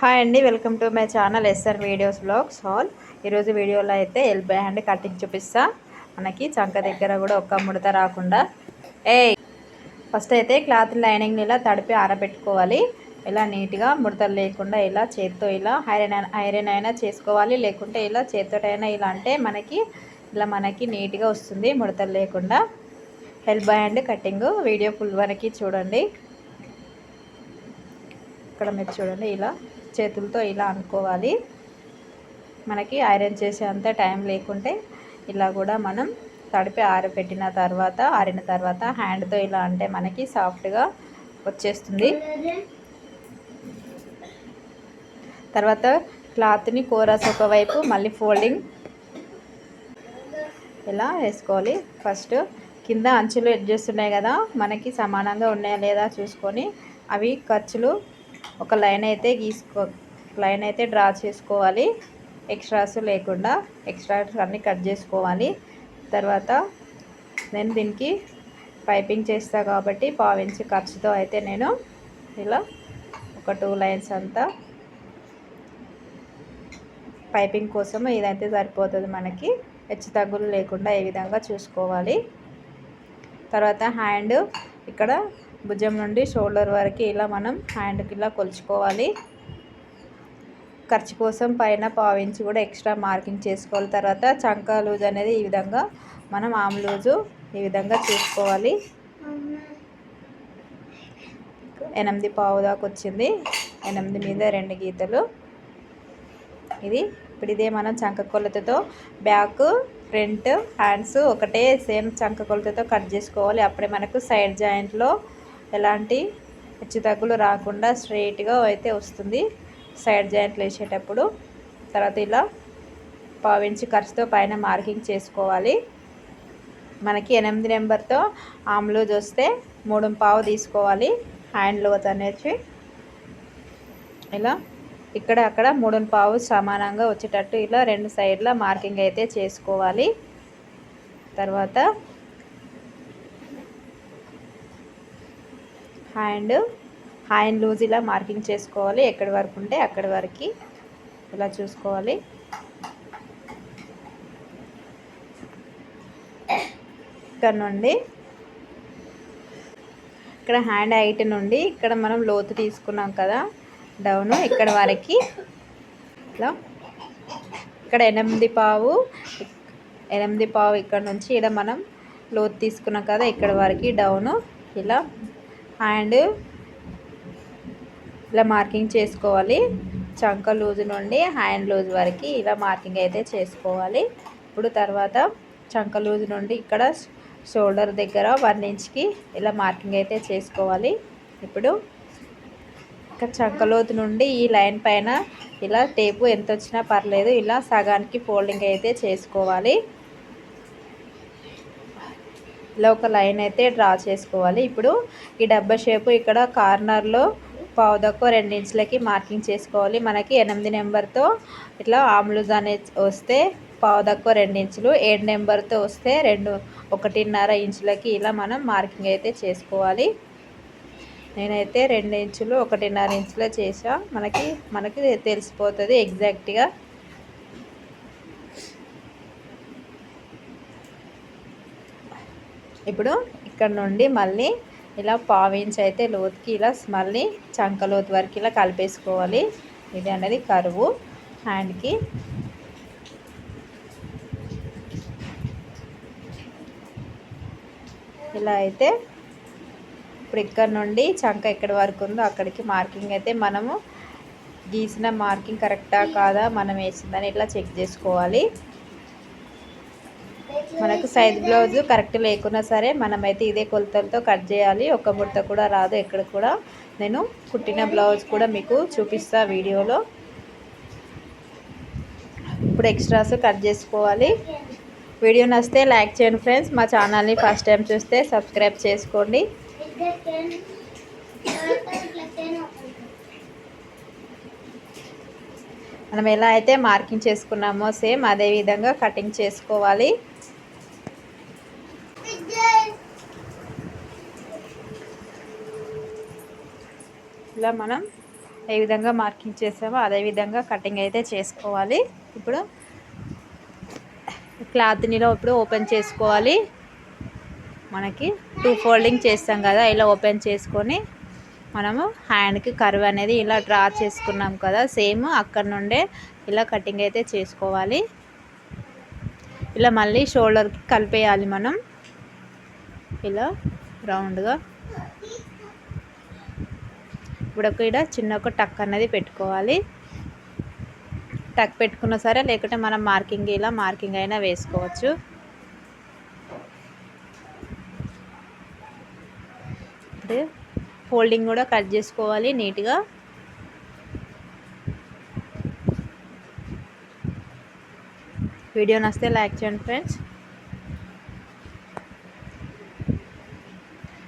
Hi అండి welcome to my channel SR videos blogs hall. ఈరోజు వీడియోలో అయితే ఎల్బై హ్యాండ్ కటింగ్ చూపిస్తా. మనకి చంక దగ్గర కూడా ఒక్క ముడత రాకుండా. ఏ ఫస్ట్ అయితే క్లాత్ లైనింగ్ని ఇలా తడిపి ఆరబెట్టుకోవాలి. ఇలా నీట్గా ముడతలు లేకుండా ఇలా చేత్తో ఇలా ఐరన్ ఐరన్ అయినా చేసుకోవాలి. లేకుంటే ఇలా చేత్తోటైనా ఇలా అంటే మనకి ఇలా మనకి నీట్గా వస్తుంది ముడతలు లేకుండా. Help hand cutting video full వరకు చూడండి. ఇక్కడ మీరు చూడండి ఇలా. చేతులతో ఇలా అనుకోవాలి. మనకి ఐరన్ చేసే అంత టైం లేకుంటే ఇలా కూడా మనం తడిపి ఆరబెట్టిన తర్వాత ఆరిన తర్వాత హ్యాండ్తో ఇలా అంటే మనకి సాఫ్ట్గా వచ్చేస్తుంది. తర్వాత క్లాత్ని కోరస్ ఒకవైపు మళ్ళీ ఫోల్డింగ్ ఇలా వేసుకోవాలి. ఫస్ట్ కింద అంచులు అడ్జస్ట్ ఉన్నాయి కదా మనకి సమానంగా ఉన్నాయా లేదా చూసుకొని అవి ఖర్చులు ఒక లైన్ అయితే గీసుకో లైన్ అయితే డ్రా చేసుకోవాలి. ఎక్స్ట్రాస్ లేకుండా ఎక్స్ట్రాస్ అన్నీ కట్ చేసుకోవాలి. తర్వాత నేను దీనికి పైపింగ్ చేస్తా కాబట్టి పావించి ఖర్చుతో అయితే నేను ఇలా ఒక టూ లైన్స్ అంతా పైపింగ్ కోసం ఇదైతే సరిపోతుంది మనకి. హెచ్చు తగ్గులు లేకుండా ఏ విధంగా చూసుకోవాలి. తర్వాత హ్యాండ్ ఇక్కడ భుజం నుండి షోల్డర్ వరకు ఇలా మనం హ్యాండ్కి ఇలా కొలుచుకోవాలి. ఖర్చు కోసం పైన పావించి కూడా ఎక్స్ట్రా మార్కింగ్ చేసుకోవాలి. తర్వాత చంకా లూజ్ అనేది ఈ విధంగా మనం ఆమ్ లూజు ఈ విధంగా చూసుకోవాలి. ఎనిమిది పావు దాకా వచ్చింది. ఎనిమిది మీద రెండు గీతలు. ఇది ఇప్పుడు ఇదే మనం చంక కొలతతో బ్యాక్ ఫ్రంట్ హ్యాండ్స్ ఒకటే సేమ్ చంక కొలతతో కట్ చేసుకోవాలి. అప్పుడే మనకు సైడ్ జాయింట్లో ఎలాంటి హెచ్చు తగ్గులు రాకుండా స్ట్రైట్గా అయితే వస్తుంది. సైడ్ జాయింట్లు వేసేటప్పుడు తర్వాత ఇలా పావించి ఖర్చుతో పైన మార్కింగ్ చేసుకోవాలి. మనకి ఎనిమిది నెంబర్తో ఆమ్లూజ్ వస్తే మూడు పావు తీసుకోవాలి. హ్యాండ్ లోత్ అనేసి ఇలా ఇక్కడ అక్కడ మూడు పావు సమానంగా వచ్చేటట్టు ఇలా రెండు సైడ్ల మార్కింగ్ అయితే చేసుకోవాలి. తర్వాత హ్యాండ్ హ్యాండ్ లూజ్ ఇలా మార్కింగ్ చేసుకోవాలి. ఎక్కడి వరకు ఉంటే అక్కడి వరకు ఇలా చూసుకోవాలి. ఇక్కడ నుండి ఇక్కడ హ్యాండ్ హైట్ నుండి ఇక్కడ మనం లోతు తీసుకున్నాం కదా డౌన్ ఇక్కడ వరకు. ఇలా ఇక్కడ ఎనిమిది పావు ఎనిమిది పావు ఇక్కడ నుంచి ఇక్కడ మనం లోతు తీసుకున్నాం కదా ఇక్కడ వరకు డౌను. ఇలా అండ్ ఇలా మార్కింగ్ చేసుకోవాలి. చంక లూజ్ నుండి హ్యాండ్ లూజ్ వరకు ఇలా మార్కింగ్ అయితే చేసుకోవాలి. ఇప్పుడు తర్వాత చంక లూజ్ నుండి ఇక్కడ షోల్డర్ దగ్గర వన్ ఇంచ్కి ఇలా మార్కింగ్ అయితే చేసుకోవాలి. ఇప్పుడు ఇక్కడ చంకలోతు నుండి ఈ లైన్ పైన ఇలా టేపు ఎంత వచ్చినా పర్లేదు ఇలా సగానికి ఫోల్డింగ్ అయితే చేసుకోవాలి. ఇలా ఒక లైన్ అయితే డ్రా చేసుకోవాలి. ఇప్పుడు ఈ డబ్బా షేపు ఇక్కడ కార్నర్లో పావుదక్కు రెండించులకి మార్కింగ్ చేసుకోవాలి. మనకి ఎనిమిది నెంబర్తో ఇట్లా ఆమ్లూజ్ అనేది వస్తే పావుదక్కు రెండించులు ఏడు నెంబర్తో వస్తే రెండు ఒకటిన్నర ఇంచులకి ఇలా మనం మార్కింగ్ అయితే చేసుకోవాలి. నేనైతే రెండు ఇంచులు ఒకటిన్నర ఇంచులో చేసా మనకి మనకి తెలిసిపోతుంది ఎగ్జాక్ట్గా ఇప్పుడు ఇక్కడ నుండి మళ్ళీ ఇలా పావించి అయితే లోతుకి ఇలా మళ్ళీ చంక లోతు వరకు ఇలా కలిపేసుకోవాలి. ఇది అనేది కరువు హ్యాండ్కి. ఇలా అయితే ఇప్పుడు ఇక్కడ నుండి చంక ఎక్కడి వరకు ఉందో అక్కడికి మార్కింగ్ అయితే మనము గీసిన మార్కింగ్ కరెక్టా కాదా మనం వేసిందని ఇట్లా చెక్ చేసుకోవాలి. మనకు సైజ్ బ్లౌజ్ కరెక్ట్ లేకున్నా సరే మనమైతే ఇదే కొలతలతో కట్ చేయాలి. ఒక ముడత కూడా రాదు ఎక్కడ కూడా. నేను కుట్టిన బ్లౌజ్ కూడా మీకు చూపిస్తా వీడియోలో. ఇప్పుడు ఎక్స్ట్రాస్ కట్ చేసుకోవాలి. వీడియో నచ్చితే లైక్ చేయండి ఫ్రెండ్స్. మా ఛానల్ని ఫస్ట్ టైం చూస్తే సబ్స్క్రైబ్ చేసుకోండి. మనం ఎలా అయితే మార్కింగ్ చేసుకున్నామో సేమ్ అదే విధంగా కటింగ్ చేసుకోవాలి. ఇలా మనం ఏ విధంగా మార్కింగ్ చేసామో అదే విధంగా కటింగ్ అయితే చేసుకోవాలి. ఇప్పుడు క్లాత్నిలో ఇప్పుడు ఓపెన్ చేసుకోవాలి. మనకి టూ ఫోల్డింగ్ చేస్తాం కదా ఇలా ఓపెన్ చేసుకొని మనము హ్యాండ్కి కర్వ్ అనేది ఇలా డ్రా చేసుకున్నాం కదా సేమ్ అక్కడ నుండే ఇలా కటింగ్ అయితే చేసుకోవాలి. ఇలా మళ్ళీ షోల్డర్కి కలిపేయాలి మనం. ఇలా రౌండ్గా. ఇప్పుడు ఒక ఇక్కడ చిన్న ఒక టక్ అనేది పెట్టుకోవాలి. టక్ పెట్టుకున్నా సరే లేకుంటే మనం మార్కింగ్ ఇలా మార్కింగ్ అయినా వేసుకోవచ్చు. ఇప్పుడు ఫోల్డింగ్ కూడా కట్ చేసుకోవాలి నీట్గా. వీడియో నస్తే లైక్ చేయండి friends.